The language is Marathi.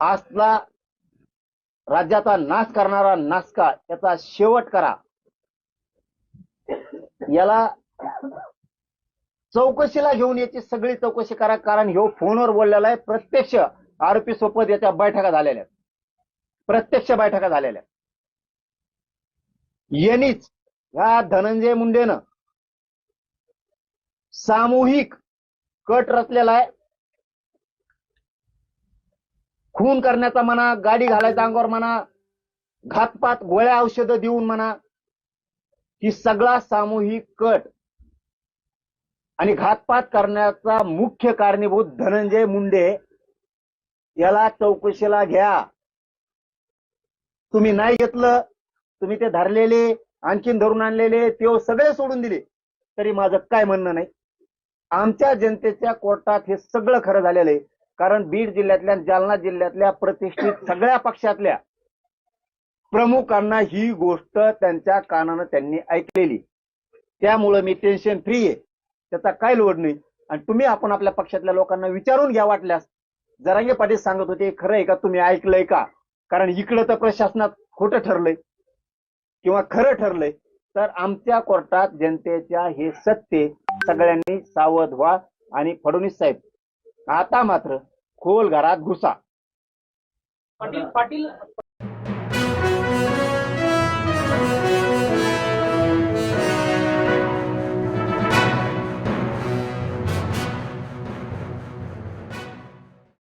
आजला राज्याचा नाश करणारा नासका याचा शेवट करा. याला चौकशीला घेऊन याची सगळी चौकशी करा कारण ह्यो फोनवर बोललेला आहे प्रत्यक्ष आरोपी सोबत याच्या बैठका झालेल्या प्रत्यक्ष बैठका झालेल्या यांनीच ह्या धनंजय मुंडेनं सामूहिक कट रचलेला आहे. खून करण्याचा म्हणा गाडी घालायचा अंगावर म्हणा घातपात गोळ्या औषधं देऊन म्हणा की सगळा सामूहिक कट. आणि घातपात करण्याचा मुख्य कारणीभूत धनंजय मुंडे याला चौकशीला घ्या. तुम्ही नाही घेतलं तुम्ही ते धरलेले आणखीन धरून आणलेले ते सगळे सोडून दिले तरी माझं काय म्हणणं नाही? आमच्या जनतेच्या कोर्टात हे सगळं खरं झालेलं आहे. कारण बीड जिल्ह्यातल्या जालना जिल्ह्यातल्या प्रतिष्ठित सगळ्या पक्षातल्या प्रमुखांना ही गोष्ट त्यांच्या कानानं त्यांनी ऐकलेली. त्यामुळं मी टेन्शन फ्री आहे. त्याचा काय लोड नाही. आणि तुम्ही आपण आपल्या पक्षातल्या लोकांना विचारून घ्या वाटल्यास. जरांगे पाटील सांगत होते खरं आहे का? तुम्ही ऐकलंय का? कारण इकडं तर प्रशासनात खोटं ठरलंय किंवा खरं ठरलंय. तर आमच्या कोर्टात जनतेच्या हे सत्य सगळ्यांनी सावध व्हा. आणि फडणवीस साहेब आता मात्र खोल घरात घुसा. पाटील पाटील